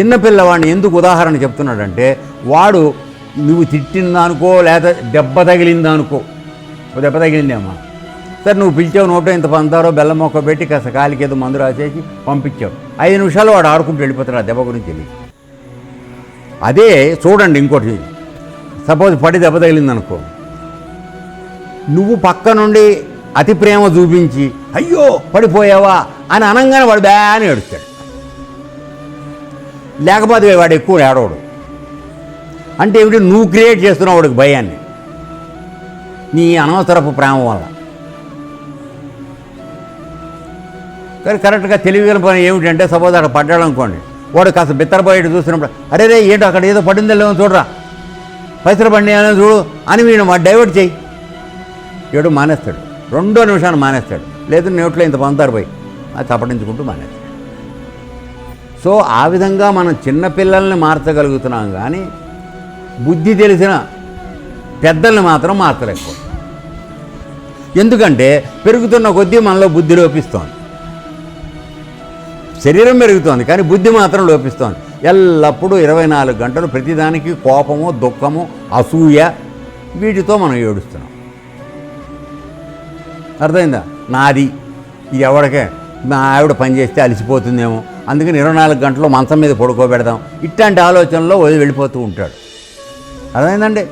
చిన్నపిల్లవాడిని ఎందుకు ఉదాహరణ చెప్తున్నాడంటే వాడు నువ్వు తిట్టిందనుకో లేదా దెబ్బ తగిలిందనుకో. దెబ్బ తగిలిందేమ్మా సరే నువ్వు పిలిచావు నోటో ఇంత పంతారో బెల్లం మొక్క పెట్టి కాస్త కాలికి ఏదో మందు రాసేసి పంపించావు. ఐదు నిమిషాలు వాడు ఆడుకుంటూ వెళ్ళిపోతాడు ఆ దెబ్బ గురించి తెలియదు. అదే చూడండి ఇంకోటి. సపోజ్ పడి దెబ్బ తగిలిందనుకో. నువ్వు పక్క నుండి అతి ప్రేమ చూపించి అయ్యో పడిపోయావా? అని అనగానే వాడు బ్యాని ఏడుస్తాడు. లేకపోతే వాడు ఎక్కువ ఏడవడు. అంటే ఏమిటి? నువ్వు క్రియేట్ చేస్తున్నావు వాడికి భయాన్ని. నీ అనవసరపు ప్రేమ వల్ల. కానీ కరెక్ట్గా తెలివిగల పని ఏమిటంటే సపోజ్ అక్కడ పడ్డాడు అనుకోండి వాడు కాస్త బిత్తరపోయేట్టు చూసినప్పుడు అరే రే ఏంటో అక్కడ ఏదో పడిందో లేదో చూడరా. పైసలు పడినాయో చూడు అని వీడు మా డైవర్ట్ చేయి. ఏడు మానేస్తాడు. రెండో నిమిషాన్ని మానేస్తాడు. లేదు నోట్లో ఇంత పంతారు పోయి అది తప్పటించుకుంటూ మానేస్తాడు. సో ఆ విధంగా మనం చిన్నపిల్లల్ని మార్చగలుగుతున్నాం కానీ బుద్ధి తెలిసిన పెద్దల్ని మాత్రం మార్చలేకపోతున్నాం ఎందుకంటే పెరుగుతున్న కొద్దీ మనలో బుద్ధి లోపిస్తోంది. శరీరం పెరుగుతోంది కానీ బుద్ధి మాత్రం లోపిస్తోంది. ఎల్లప్పుడూ ఇరవై నాలుగు గంటలు ప్రతిదానికి కోపము దుఃఖము అసూయ వీటితో మనం ఏడుస్తున్నాం. అర్థమైందా? నాది. ఎవడికే? నా ఆవిడ పని చేస్తే అలసిపోతుందేమో. అందుకని ఇరవై నాలుగు గంటలు మంచం మీద పడుకోబెడదాం. ఇట్లాంటి ఆలోచనలో వదిలి వెళ్ళిపోతూ ఉంటాడు. అర్థమైందండి?